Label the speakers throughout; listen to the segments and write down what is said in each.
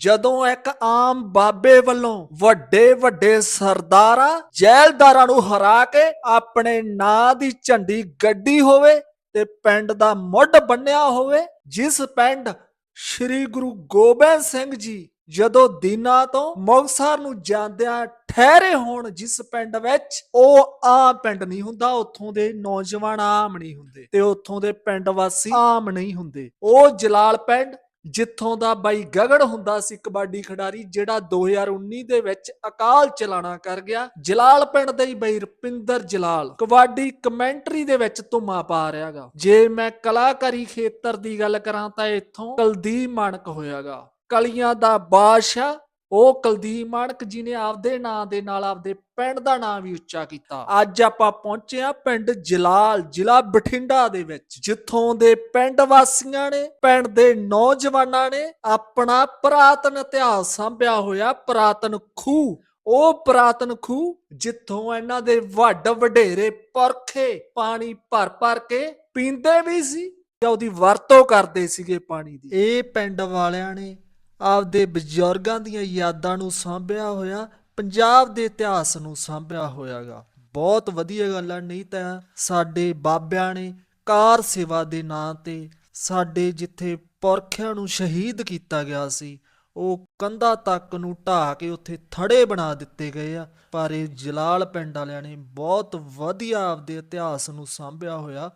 Speaker 1: ਜਦੋਂ ਇੱਕ ਆਮ ਬਾਬੇ ਵੱਲੋਂ ਵੱਡੇ ਵੱਡੇ ਸਰਦਾਰਾਂ, ਜੈਲਦਾਰਾਂ ਨੂੰ ਹਰਾ ਕੇ ਆਪਣੇ ਨਾਂ ਦੀ ਝੰਡੀ ਗੱਡੀ ਹੋਵੇ ਤੇ ਪਿੰਡ ਦਾ ਮੁੱਢ ਬੰਨਿਆ ਹੋਵੇ, ਜਿਸ ਪਿੰਡ ਸ੍ਰੀ ਗੁਰੂ ਗੋਬਿੰਦ ਸਿੰਘ ਜੀ ਜਦੋਂ ਦੀਨਾ ਤੋਂ ਮੁਕਤਸਰ ਨੂੰ ਜਾਂਦਿਆਂ ਠਹਿਰੇ ਹੋਣ, ਜਿਸ ਪਿੰਡ ਵਿੱਚ ਉਹ ਆਮ ਪਿੰਡ ਨਹੀਂ ਹੁੰਦਾ, ਉੱਥੋਂ ਦੇ ਨੌਜਵਾਨ ਆਮ ਨਹੀਂ ਹੁੰਦੇ ਤੇ ਉੱਥੋਂ ਦੇ ਪਿੰਡ ਵਾਸੀ ਆਮ ਨਹੀਂ ਹੁੰਦੇ, ਉਹ ਜਲਾਲ ਪਿੰਡ ਜਿੱਥੋਂ ਦਾ ਬਾਈ ਗਗੜ ਹੁੰਦਾ ਸੀ ਕਬੱਡੀ ਖਿਡਾਰੀ, ਜਿਹੜਾ 2019 ਦੇ ਵਿੱਚ ਅਕਾਲ ਚਲਾਣਾ ਕਰ ਗਿਆ। ਜਲਾਲ ਪਿੰਡ ਦੇ ਹੀ ਬਾਈ ਰੁਪਿੰਦਰ ਜਲਾਲ ਕਬੱਡੀ ਕਮੈਂਟਰੀ ਦੇ ਵਿੱਚ ਧੁਮਾ ਪਾ ਰਿਹਾਗਾ ਜੇ ਮੈਂ ਕਲਾਕਾਰੀ ਖੇਤਰ ਦੀ ਗੱਲ ਕਰਾਂ ਤਾਂ ਇੱਥੋਂ ਕੁਲਦੀਪ ਮਾਨਕ ਹੋਇਆਗਾ। ਕਲੀਆਂ ਦਾ ਬਾਦਸ਼ਾਹ ਉਹ ਕੁਲਦੀਪ ਮਾਨਕ ਜੀ ਨੇ ਆਪਦੇ ਨਾਂ ਦੇ ਨਾਲ ਆਪਦੇ ਪਿੰਡ ਦਾ ਨਾਂ ਵੀ ਉੱਚਾ ਕੀਤਾ। ਅੱਜ ਆਪਾਂ ਪਹੁੰਚੇ ਆ ਪਿੰਡ ਜਲਾਲ, ਜ਼ਿਲ੍ਹਾ ਬਠਿੰਡਾ ਦੇ ਵਿੱਚ, ਜਿੱਥੋਂ ਦੇ ਪਿੰਡ ਵਾਸੀਆਂ ਨੇ, ਪਿੰਡ ਦੇ ਨੌਜਵਾਨਾਂ ਨੇ ਆਪਣਾ ਪੁਰਾਤਨ ਇਤਿਹਾਸ ਸੰਭਿਆ ਹੋਇਆ, ਪੁਰਾਤਨ ਖੂਹ। ਉਹ ਪੁਰਾਤਨ ਖੂਹ ਜਿੱਥੋਂ ਇਹਨਾਂ ਦੇ ਵੱਡ ਵਡੇਰੇ ਪਰਖੇ, ਪਾਣੀ ਭਰ ਭਰ ਕੇ ਪੀਂਦੇ ਵੀ ਸੀ ਜਾਂ ਉਹਦੀ ਵਰਤੋਂ ਕਰਦੇ ਸੀਗੇ ਪਾਣੀ ਦੀ। ਇਹ ਪਿੰਡ ਵਾਲਿਆਂ ਨੇ ਆਪਦੇ ਬਜ਼ੁਰਗਾਂ ਦੀਆਂ ਯਾਦਾਂ ਨੂੰ ਸਾਂਭਿਆ ਹੋਇਆ, ਪੰਜਾਬ ਦੇ ਇਤਿਹਾਸ ਨੂੰ ਸਾਂਭਿਆ ਹੋਇਆਗਾ। ਬਹੁਤ ਵਧੀਆ ਗੱਲ ਆ, ਨਹੀਂ ਤਾਂ ਸਾਡੇ ਬਾਬਿਆਂ ਨੇ ਕਾਰ ਸੇਵਾ ਦੇ ਨਾਂ ਤੇ ਸਾਡੇ ਜਿੱਥੇ ਪੁਰਖਿਆਂ ਨੂੰ ਸ਼ਹੀਦ ਕੀਤਾ ਗਿਆ ਸੀ, ਉਹ ਕੰਧਾ ਤੱਕ ਨੂੰ ਢਾਹ ਕੇ ਉੱਥੇ ਥੜੇ ਬਣਾ ਦਿੱਤੇ ਗਏ ਆ। ਪਰ ਇਹ ਜਲਾਲ ਪਿੰਡ ਵਾਲਿਆਂ ਨੇ ਬਹੁਤ ਵਧੀਆ ਆਪਦੇ ਇਤਿਹਾਸ ਨੂੰ ਸਾਂਭਿਆ ਹੋਇਆ,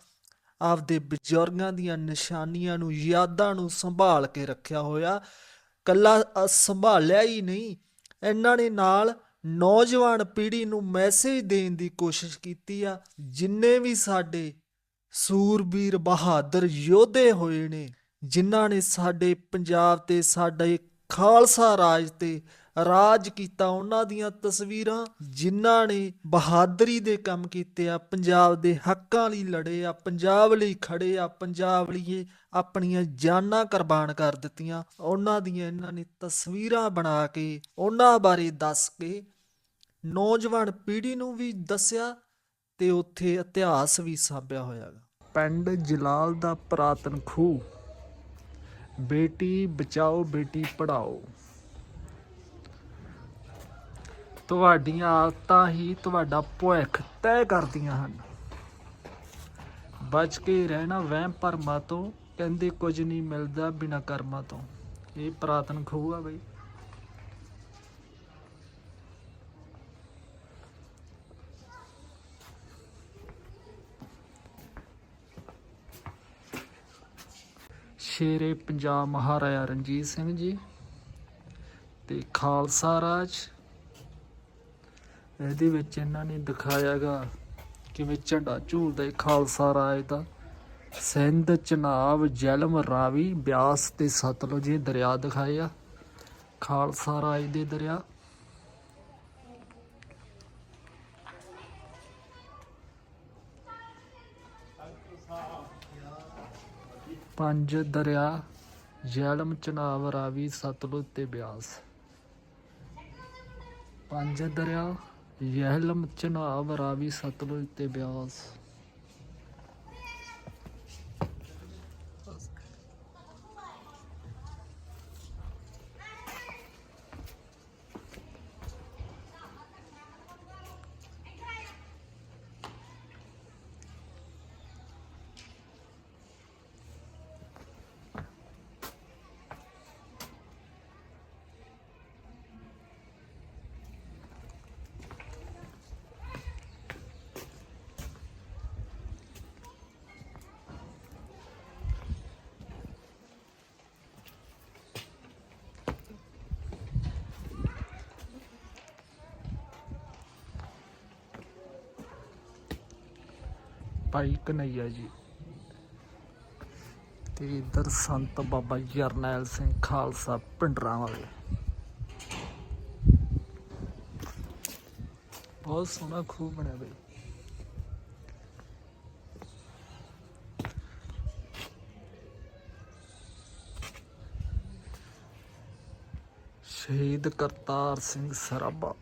Speaker 1: ਆਪਦੇ ਬਜ਼ੁਰਗਾਂ ਦੀਆਂ ਨਿਸ਼ਾਨੀਆਂ ਨੂੰ, ਯਾਦਾਂ ਨੂੰ ਸੰਭਾਲ ਕੇ ਰੱਖਿਆ ਹੋਇਆ। ਕੱਲਾ ਸੰਭਾਲਿਆ ਹੀ ਨਹੀਂ। ਇਹਨਾਂ ਨੇ ਨਾਲ ਨੌਜਵਾਨ ਪੀੜ੍ਹੀ ਨੂੰ ਮੈਸੇਜ ਦੇਣ ਦੀ ਕੋਸ਼ਿਸ਼ ਕੀਤੀ ਆ, ਜਿੰਨੇ ਵੀ ਸਾਡੇ ਸੂਰਬੀਰ ਬਹਾਦਰ ਯੋਧੇ ਹੋਏ ਨੇ, ਜਿਨ੍ਹਾਂ ਨੇ ਸਾਡੇ ਪੰਜਾਬ ਤੇ, ਸਾਡੇ ਖਾਲਸਾ ਰਾਜ ਤੇ ਰਾਜ ਕੀਤਾ ਉਹਨਾਂ ਦੀਆਂ ਤਸਵੀਰਾਂ, ਜਿਨ੍ਹਾਂ ਨੇ ਬਹਾਦਰੀ ਦੇ ਕੰਮ ਕੀਤੇ ਆ, ਪੰਜਾਬ ਦੇ ਹੱਕਾਂ ਲਈ ਲੜੇ ਆ, ਪੰਜਾਬ ਲਈ ਖੜੇ ਆ, ਪੰਜਾਬ ਲਈ ਆਪਣੀਆਂ ਜਾਨਾਂ ਕੁਰਬਾਨ ਕਰ ਦਿੱਤੀਆਂ। ਉਹਨਾਂ ਦੀਆਂ ਇਹਨਾਂ ਨੇ ਤਸਵੀਰਾਂ ਬਣਾ ਕੇ, ਉਹਨਾਂ ਬਾਰੇ ਦੱਸ ਕੇ ਨੌਜਵਾਨ ਪੀੜ੍ਹੀ ਨੂੰ ਵੀ ਦੱਸਿਆ ਤੇ ਉੱਥੇ ਇਤਿਹਾਸ ਵੀ ਸਾਂਭਿਆ ਹੋਇਆ ਗਾ। ਪਿੰਡ ਜਲਾਲ ਦਾ ਪੁਰਾਤਨ ਖੂਹ। ਬੇਟੀ ਬਚਾਓ, ਬੇਟੀ ਪੜਾਓ ਤੁਹਾਡੀਆਂ ਆਦਤਾਂ ਹੀ ਤੁਹਾਡਾ ਭਵਿੱਖ ਤੈਅ ਕਰਦੀਆਂ ਹਨ। ਬਚ ਕੇ ਰਹਿਣਾ ਵਹਿਮ ਭਰਮਾਂ ਤੋਂ, ਕਹਿੰਦੇ ਕੁਝ ਨਹੀਂ ਮਿਲਦਾ ਬਿਨਾ ਕਰਮਾਂ ਤੋਂ। ਇਹ ਪੁਰਾਤਨ ਖੂਹ ਆ ਬਈ। ਸ਼ੇਰੇ ਪੰਜਾਬ ਮਹਾਰਾਜਾ ਰਣਜੀਤ ਸਿੰਘ ਜੀ ਤੇ ਖਾਲਸਾ ਰਾਜ ਇਹਦੇ ਵਿੱਚ ਇਹਨਾਂ ਨੇ ਦਿਖਾਇਆਗਾ ਕਿਵੇਂ ਝੰਡਾ ਝੂਲਦਾ ਹੈ ਖਾਲਸਾ ਰਾਜ ਦਾ। ਸਿੰਧ, ਚਨਾਬ, ਜਲਮ, ਰਾਵੀ, ਬਿਆਸ ਤੇ ਸਤਲੁਜ ਇਹ ਦਰਿਆ ਦਿਖਾਏ ਆ। ਖਾਲਸਾ ਰਾਜ ਦੇ ਦਰਿਆ। ਪੰਜ ਦਰਿਆ, ਜਲਮ, ਚਨਾਬ, ਰਾਵੀ, ਸਤਲੁਜ ਤੇ ਬਿਆਸ। ਪੰਜ ਦਰਿਆ। ਯਹਿਲਮ ਚਨਾਬ ਰਾਵੀ ਸਤਲੁਜ ਤੇ ਬਿਆਸ। ਭਾਈ ਕਨਈਆ ਜੀ। ਤੇ ਇਧਰ ਸੰਤ ਬਾਬਾ ਜਰਨੈਲ ਸਿੰਘ ਖਾਲਸਾ ਪਿੰਡਰਾਂ ਵਾਲੇ। ਬਹੁਤ ਸੋਹਣਾ ਖੂਬ ਬਣਿਆ ਬਈ। ਸ਼ਹੀਦ ਕਰਤਾਰ ਸਿੰਘ ਸਰਾਭਾ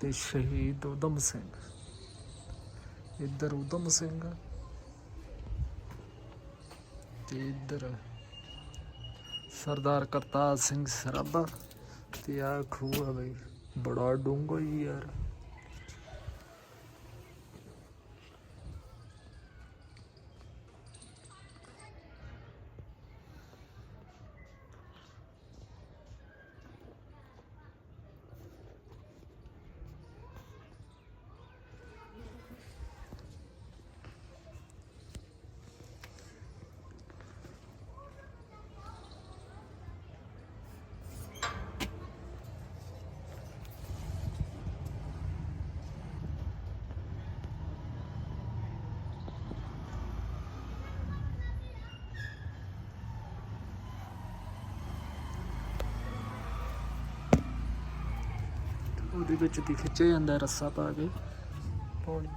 Speaker 1: ਤੇ ਸ਼ਹੀਦ ਉਦਮ ਸਿੰਘ। ਇੱਧਰ ਉਦਮ ਸਿੰਘ। ਤੇ ਇੱਧਰ ਸਰਦਾਰ ਕਰਤਾਰ ਸਿੰਘ ਸਰਾਭਾ। ਤੇ ਆ ਖੂਹ ਆ ਬਈ, ਬੜਾ ਡੂੰਘਾ ਹੀ ਯਾਰ। ਉਹਦੇ ਵਿੱਚ ਦੀ ਖਿੱਚਿਆ ਜਾਂਦਾ ਰੱਸਾ ਪਾ ਕੇ। ਪਾਣੀ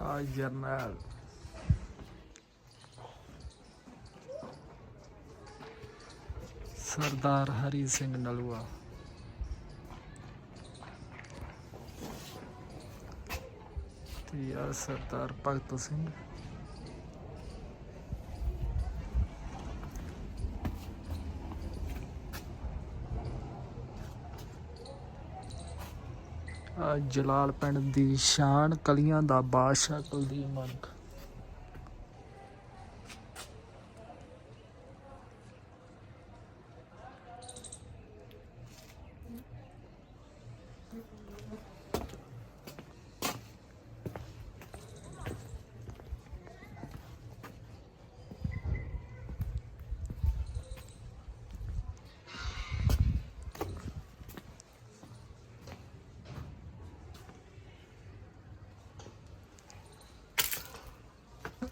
Speaker 1: ਆ ਜਰਨਲ ਸਰਦਾਰ ਹਰੀ ਸਿੰਘ ਨਲੂਆ। ਤੇ ਆ ਸਰਦਾਰ ਭਗਤ ਸਿੰਘ। ਜਲਾਲ ਪਿੰਡ ਦੀ ਸ਼ਾਨ ਕਲੀਆਂ ਦਾ ਬਾਦਸ਼ਾਹ ਕੁਲਦੀਪ ਮਾਨਕ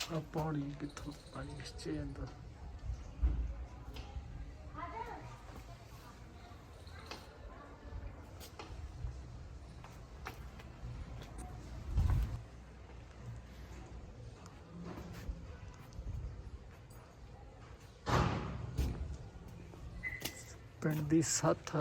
Speaker 1: ਆ ਪਾਣੀ ਕਿੱਥੋਂ ਪਾਣੀ ਖਿੱਚਿਆ ਜਾਂਦਾ। ਪਿੰਡ ਦੀ ਸੱਥ